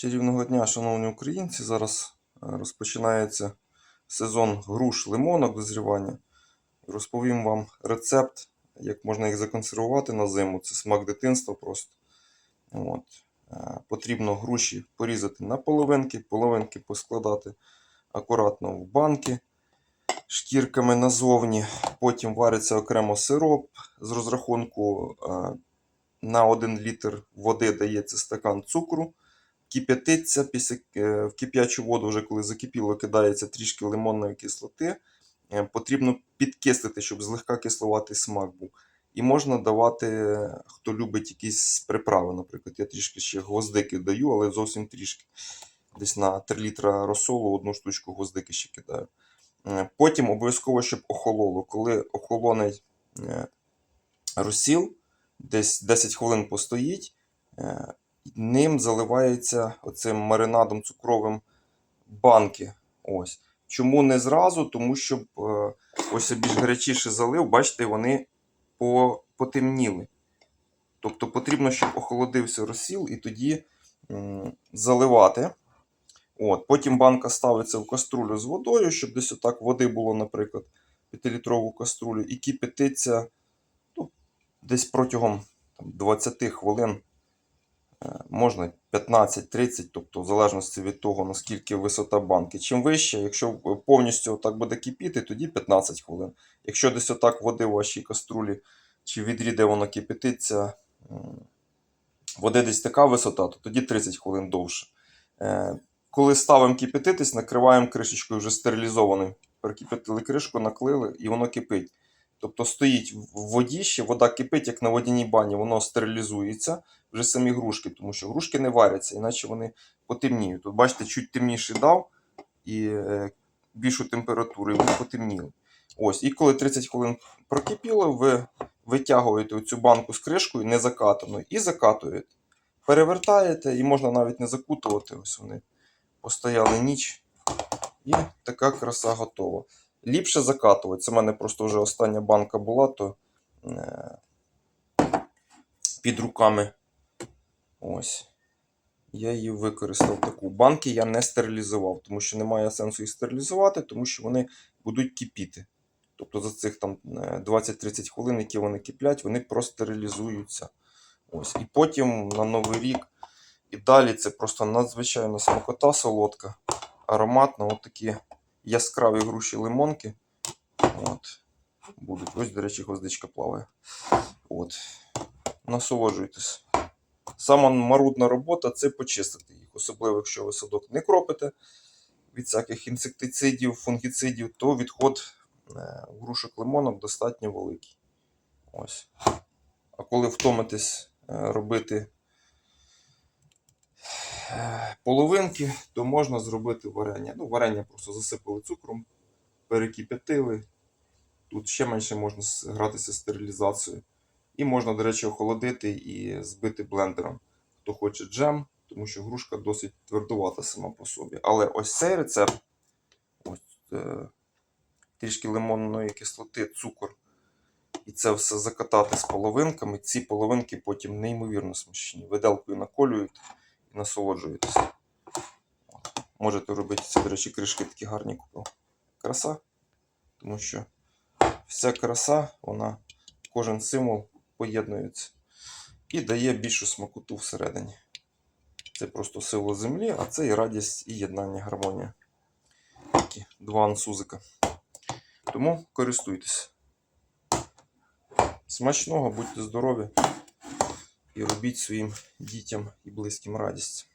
Чарівного дня, шановні українці. Зараз е, розпочинається сезон груш лимонок дозрівання. Розповім вам рецепт, як можна їх законсервувати на зиму. Це смак дитинства просто. От. Е, Потрібно груші порізати на половинки, половинки поскладати акуратно в банки шкірками назовні. Потім вариться окремо сироп з розрахунку е, на 1 літр води дається стакан цукру кип'ятиться після е, в кип'ячу воду, вже коли закипіло, кидається трішки лимонної кислоти. Е, Потрібно підкислити, щоб злегка кисловатий смак був. І можна давати, хто любить якісь приправи. Наприклад, я трішки ще гвоздики даю, але зовсім трішки. Десь на 3 літра розсолу одну штучку гвоздики ще кидаю. Е, Потім обов'язково, щоб охололо. Коли охолоне е, розсіл, десь 10 хвилин постоїть, ним заливається оцим маринадом цукровим банки. Ось. Чому не зразу? Тому що е, ось я більш гарячіше залив, бачите, вони потемніли. Тобто потрібно, щоб охолодився розсіл і тоді заливати. От. Потім банка ставиться в каструлю з водою, щоб десь отак води було, наприклад, 5-літрову каструлю, і кипятиться ну, десь протягом там, 20 хвилин можна 15-30, тобто в залежності від того, наскільки висота банки. Чим вище, якщо повністю так буде кипіти, тоді 15 хвилин. Якщо десь отак води в вашій каструлі чи відрі, де воно кипятиться, м, води десь така висота, то тоді 30 хвилин довше. Е, Коли ставимо кипятитись, накриваємо кришечкою вже стерилізованою. Прикипятили кришку, наклили і воно кипить. Тобто стоїть в воді ще, вода кипить, як на водяній бані, воно стерилізується вже самі грушки, тому що грушки не варяться, іначе вони потемніють. Тут, бачите, чуть темніше дав і е, більшу температуру, і вони потемніли. Ось, і коли 30 хвилин прокипіло, ви витягуєте цю банку з кришкою не закатаною і закатуєте. Перевертаєте, і можна навіть не закутувати. Ось вони постояли ніч. І така краса готова. Ліпше закатувати. Це в мене просто вже остання банка була, то е, під руками. Ось. Я її використав таку. Банки я не стерилізував, тому що немає сенсу їх стерилізувати, тому що вони будуть кипіти. Тобто за цих там е, 20-30 хвилин, які вони киплять, вони простерилізуються. Ось. І потім на Новий рік. І далі це просто надзвичайно смакота солодка, ароматна, от такі яскраві груші лимонки. От. Будуть. Ось, до речі, гвоздичка плаває. От. Насолоджуйтесь. Сама марудна робота це почистити їх, особливо якщо ви садок не кропите від всяких інсектицидів, фунгіцидів, то відход е, грушок лимонок достатньо великий. Ось. А коли втомитесь е, робити половинки, то можна зробити варення. Ну, варення просто засипали цукром, перекип'ятили. Тут ще менше можна гратися з стерилізацією. І можна, до речі, охолодити і збити блендером. Хто хоче джем, тому що грушка досить твердувата сама по собі. Але ось цей рецепт, ось, е, трішки лимонної кислоти, цукор, і це все закатати з половинками. Ці половинки потім неймовірно смачні. Виделкою наколюєте і насолоджуєтесь. Можете робити це, до речі, кришки такі гарні купив. Краса. Тому що вся краса, вона, кожен символ поєднується і дає більшу смакоту всередині. Це просто сила землі, а це і радість, і єднання, гармонія. Такі два ансузика. Тому користуйтесь. Смачного, будьте здорові і робіть своїм дітям і близьким радість.